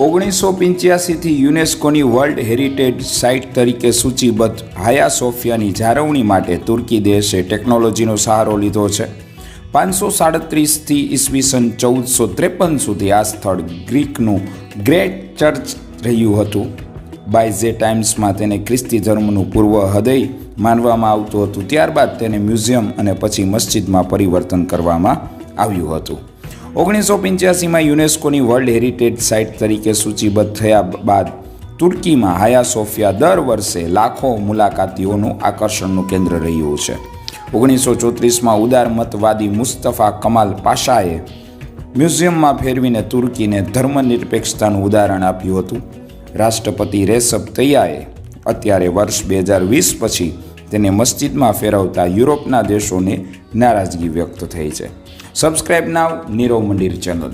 ઓગણીસો પંચ્યાસીથી યુનેસ્કોની વર્લ્ડ હેરિટેજ સાઇટ તરીકે સૂચિબદ્ધ હાયા સોફિયાની જાળવણી માટે તુર્કી દેશે ટેકનોલોજીનો સહારો લીધો છે. પાંચસો સાડત્રીસથી ઈસવીસન ચૌદસો ત્રેપન સુધી આ સ્થળ ગ્રીકનું ગ્રેટ ચર્ચ રહ્યું હતું. બાયઝે ટાઈમ્સમાં તેને ખ્રિસ્તી ધર્મનું પૂર્વ હૃદય માનવામાં આવતું હતું. ત્યારબાદ તેને મ્યુઝિયમ અને પછી મસ્જિદમાં પરિવર્તન કરવામાં આવ્યું હતું. ઓગણીસો પંચ્યાસીમાં યુનેસ્કોની વર્લ્ડ હેરિટેજ સાઇટ તરીકે સૂચિબદ્ધ થયા બાદ તુર્કીમાં હાયા સોફિયા દર વર્ષે લાખો મુલાકાતીઓનું આકર્ષણનું કેન્દ્ર રહ્યું છે. ઓગણીસો ચોત્રીસમાં ઉદારમતવાદી મુસ્તફા કમાલ પાશાએ મ્યુઝિયમમાં ફેરવીને તુર્કીને ધર્મનિરપેક્ષતાનું ઉદાહરણ આપ્યું હતું. રાષ્ટ્રપતિ રેસપ તૈયાએ અત્યારે વર્ષ બે હજાર વીસ પછી તેને મસ્જિદમાં ફેરવતા યુરોપના દેશોને નારાજગી વ્યક્ત થઈ છે. સબસ્ક્રાઇબ નાવ નીરવ મંદિર ચેનલ